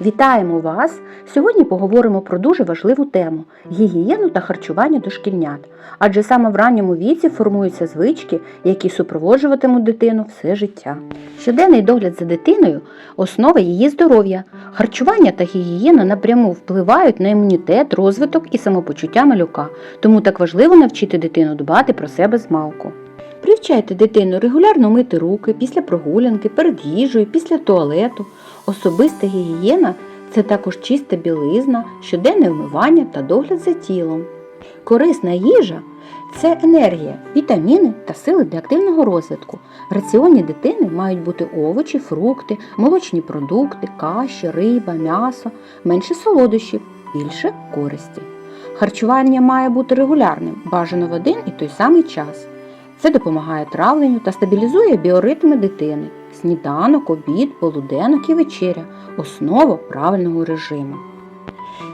Вітаємо вас! Сьогодні поговоримо про дуже важливу тему гігієну та харчування дошкільнят. Адже саме в ранньому віці формуються звички, які супроводжуватимуть дитину все життя. Щоденний догляд за дитиною основа її здоров'я. Харчування та гігієна напряму впливають на імунітет, розвиток і самопочуття малюка, тому так важливо навчити дитину дбати про себе з малку. Привчайте дитину регулярно мити руки після прогулянки, перед їжею, після туалету. Особиста гігієна це також чиста білизна, щоденне вмивання та догляд за тілом. Корисна їжа це енергія, вітаміни та сили для активного розвитку. В раціоні дитини мають бути овочі, фрукти, молочні продукти, каші, риба, м'ясо, менше солодощів, більше користі. Харчування має бути регулярним, бажано в один і той самий час. Це допомагає травленню та стабілізує біоритми дитини. Сніданок, обід, полуденок і вечеря основа правильного режиму.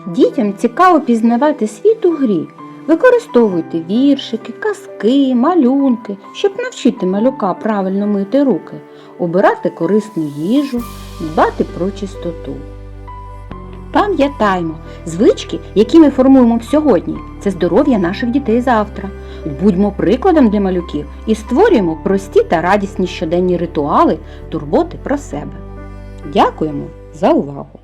Дітям цікаво пізнавати світ у грі. Використовуйте віршики, казки, малюнки, щоб навчити малюка правильно мити руки, обирати корисну їжу, дбати про чистоту. Пам'ятаймо, звички, які ми формуємо сьогодні, це здоров'я наших дітей завтра. Будьмо прикладом для малюків і створюємо прості та радісні щоденні ритуали турботи про себе. Дякуємо за увагу!